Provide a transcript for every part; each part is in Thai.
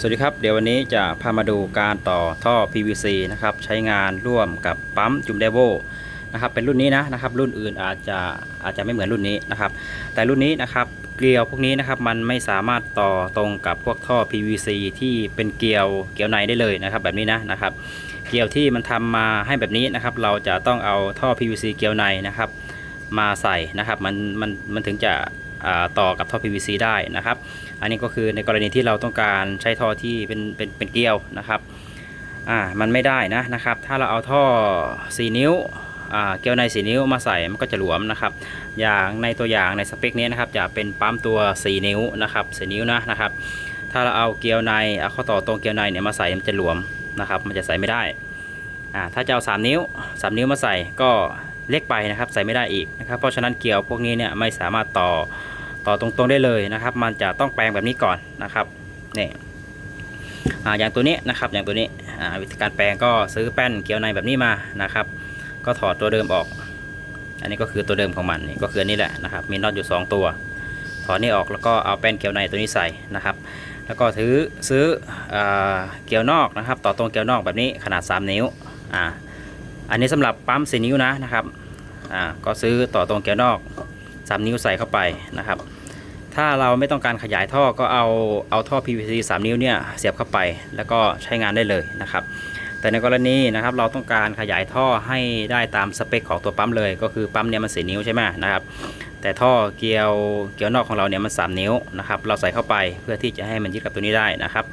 สวัสดีครับ เดี๋ยววันนี้จะพามาดูการต่อท่อ PVC นะครับใช้งานร่วมกับปั๊มจุ่มเดโวนะครับเป็นรุ่นนี้นะนะครับรุ่นอื่นอาจจะอาจจะไม่เหมือนรุ่นนี้นะครับแต่รุ่นนี้นะครับเกลียวพวกนี้นะครับมันไม่สามารถต่อตรงกับพวกท่อ PVC ที่เป็นเกลียวเกลียวในได้เลยนะครับแบบนี้นะนะครับเกลียวที่มันทำมาให้แบบนี้นะครับเราจะต้องเอาท่อ PVC เกลียวในนะครับมาใส่นะครับมันมันมันถึงจะ ต่อกับท่อ PVC ได้นะครับ อันนี้ก็คือในกรณีที่เราต้องการใช้ท่อที่เป็นเป็นเป็นเกลียวนะครับอ่ามันไม่ได้นะนะครับ ถ้าเราเอาท่อ 4 นิ้วอ่าเกลียวใน4นิ้วมาใส่มันก็จะหลวมนะครับ อย่างในตัวอย่างในสเปคนี้นะครับจะเป็นปั๊มตัว 4 นิ้วนะครับ4นิ้วนะนะครับ ถ้าเราเอาเกลียวในเอาข้อต่อตรงเกลียวในเนี่ยมาใส่มันจะหลวมนะครับ มันจะใส่ไม่ได้อ่าถ้าจะเอา 3 นิ้ว 3 นิ้วมาใส่ก็เล็กไปนะครับ ใส่ไม่ได้อีกนะครับ เพราะฉะนั้นเกลียวพวกนี้เนี่ยไม่สามารถต่อ ต่อตรงๆได้เลยนะครับ มันจะต้องแปลงแบบนี้ก่อนนะครับนี่อ่าอย่างตัวนี้นะครับอย่างตัวนี้อ่าวิธีการแปลงก็ซื้อแป้นเกลียวในแบบนี้มานะครับ ก็ถอดตัวเดิมออก อันนี้ก็คือตัวเดิมของมันนี่ก็คือนนี้แหละนะครับ มีน็อตอยู่ 2 ตัวถอดนี่ออกแล้วก็เอาแป้นเกลียวในตัวนี้ใส่นะครับ แล้วก็ถือซื้ออเกลียวนอกนะครับ ต่อตรงเกลียวนอกแบบนี้ขนาด 3 นิ้วอ่าอันนี้สำหรับปั๊ม4นิ้วนะนะครับอ่าก็ซื้อต่อตรงเกลียวนอก 3 นิ้วใส่เข้าไปนะครับ ถ้าเราไม่ต้องการขยายท่อก็เอาเอาท่อ PVC 3 นิ้วเนี่ยเสียบเข้าไป แล้วก็ใช้งานได้เลยนะครับ แต่ในกรณีนะครับเราต้องการขยายท่อให้ได้ตามสเปคของตัวปั๊มเลยก็คือปั๊มเนี่ยมัน4นิ้วใช่ไหมนะครับแต่ท่อเกลียวเกลียวนอกของเราเนี่ยมัน 3 นิ้วนะครับเราใส่เข้าไปเพื่อที่จะให้มันยึดกับตัวนี้ได้นะครับ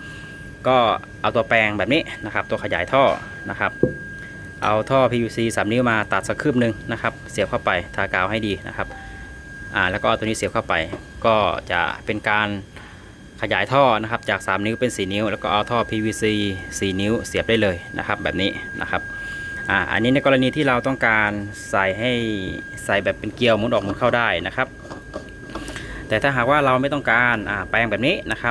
ก็เอาตัวแปรงแบบนี้นะครับ ตัวขยายท่อนะครับเอาท่อ PVC 3 นิ้วมาตัดสักคืบหนึ่งนะครับ เสียบเข้าไปทากาวให้ดีนะครับ อ่าแล้วก็เอาตัวนี้เสียบเข้าไป ก็จะเป็นการขยายท่อนะครับจาก 3 นิ้วเป็น 4 นิ้ว แล้วก็เอาท่อ PVC 4 นิ้วเสียบได้เลยนะครับ แบบนี้นะครับอ่าอันนี้ในกรณีที่เราต้องการใส่ให้ใส่แบบเป็นเกลียวหมุนออกหมุนเข้าได้นะครับ แต่ถ้าหากว่าเราไม่ต้องการอ่าแปลงแบบนี้นะครับ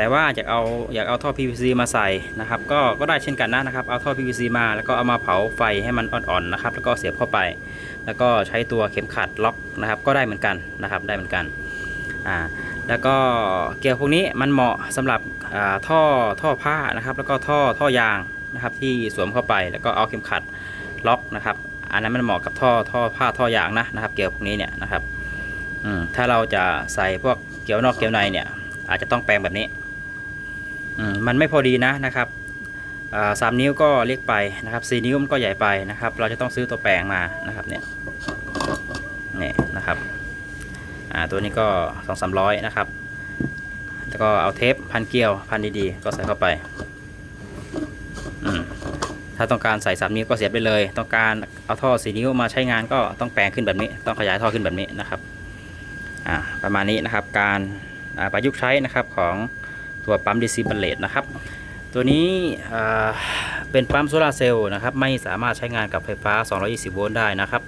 แต่ว่าอยากเอาอยากเอาท่อ PVC มาใส่นะครับก็ก็ได้เช่นกันนะนะครับเอาท่อ PVC มาแล้วก็เอามาเผาไฟให้มันอ่อนๆนะครับแล้วก็เสียบเข้าไป แล้วก็ใช้ตัวเข็มขัดล็อกนะครับก็ได้เหมือนกันนะครับได้เหมือนกันอ่าแล้วก็เกลียวพวกนี้มันเหมาะสำหรับอ่าท่อท่อผ้านะครับแล้วก็ท่อท่อยางนะครับที่สวมเข้าไปแล้วก็เอาเข็มขัดล็อกนะครับอันนั้นมันเหมาะกับท่อท่อผ้าท่อยางนะนะครับ เกลียวพวกนี้เนี่ยนะครับอืมถ้าเราจะใส่พวกเกลียวนอกเกลียวในเนี่ยอาจจะต้องแปลงแบบนี้ มันไม่พอดีนะนะครับสามนิ้วก็เล็กไปนะครับสี่นิ้วมันก็ใหญ่ไปนะครับ เราจะต้องซื้อตัวแปลงมานะครับเนี่ยนี่นะครับตัวนี้ก็สองสามร้อยนะครับแล้วก็เอาเทปพันเกลียวพันดีๆ ก็ใส่เข้าไปถ้าต้องการใส่สามนิ้วก็เสียบไปเลย ต้องการเอาท่อสี่นิ้วมาใช้งานก็ต้องแปลงขึ้นแบบนี้ ต้องขยายท่อขึ้นแบบนี้นะครับประมาณนี้นะครับการประยุกต์ใช้นะครับของ ตัวปั๊มดีซีบัลเลตนะครับ ตัวนี้เป็นปั๊มโซลาเซลล์นะครับ ไม่สามารถใช้งานกับไฟฟ้า 220 โวลต์ได้นะครับ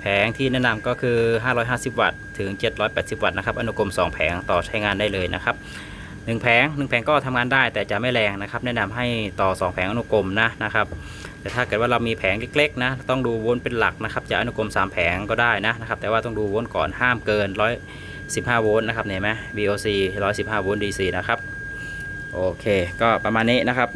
แผงที่แนะนำก็คือ 550 วัตต์ ถึง 780 วัตต์นะครับ อนุกรม 2 แผงต่อใช้งานได้เลยนะครับ1แผง1แผงก็ทำงานได้แต่จะไม่แรงนะครับ แนะนำให้ต่อ 2 แผงอนุกรมนะนะครับ แต่ถ้าเกิดว่าเรามีแผงเล็กๆนะต้องดูโวลต์เป็นหลักนะครับจะอนุกรม 3 แผงก็ได้นะนะครับ แต่ว่าต้องดูโวลต์ก่อนห้ามเกิน 115 โวลต์นะครับเนี่ยเห็นไหม VOC 115 โวลต์ DC นะครับ โอเค ก็ประมาณนี้นะครับ